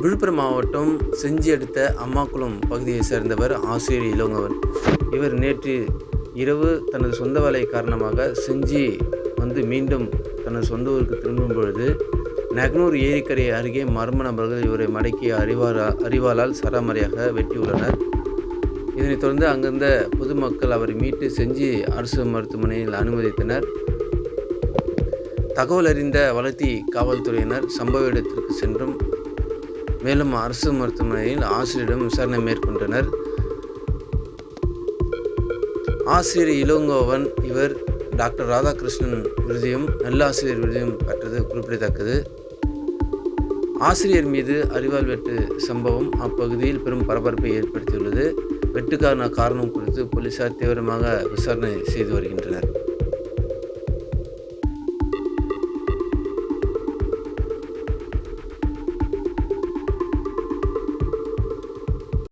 விழுப்புரம் மாவட்டம் செஞ்சி அடுத்த அம்மாக்குளம் பகுதியைச் சேர்ந்தவர் ஆசிரியர் இளங்கவன். இவர் நேற்று இரவு தனது சொந்த வேலை காரணமாக செஞ்சி வந்து மீண்டும் தனது சொந்த ஊருக்கு திரும்பும் பொழுது நக்னூர் ஏரிக்கரை அருகே மர்ம நபர்கள் இவரை மடக்கி அறிவாரா அறிவாளால் சராமரியாக வெட்டியுள்ளனர் இதனைத் தொடர்ந்து அங்கிருந்த பொதுமக்கள் அவரை மீட்டு செஞ்சி அரசு மருத்துவமனையில் அனுமதித்தனர். தகவல் அறிந்த வளர்த்தி காவல்துறையினர் சம்பவ இடத்திற்கு சென்றும் மேலும் அரசு மருத்துவமனையில் ஆசிரியரிடம் விசாரணை மேற்கொண்டனர். ஆசிரியர் இளங்கோவன் இவர் டாக்டர் ராதாகிருஷ்ணன் விருதியும் நல்லாசிரியர் விருதையும் பெற்றது குறிப்பிடத்தக்கது. ஆசிரியர் மீது அறிவால் வெட்டு சம்பவம் அப்பகுதியில் பெரும் பரபரப்பை ஏற்படுத்தியுள்ளது. வெட்டுக்கான காரணம் குறித்து போலீசார் தீவிரமாக விசாரணை செய்து வருகின்றனர்.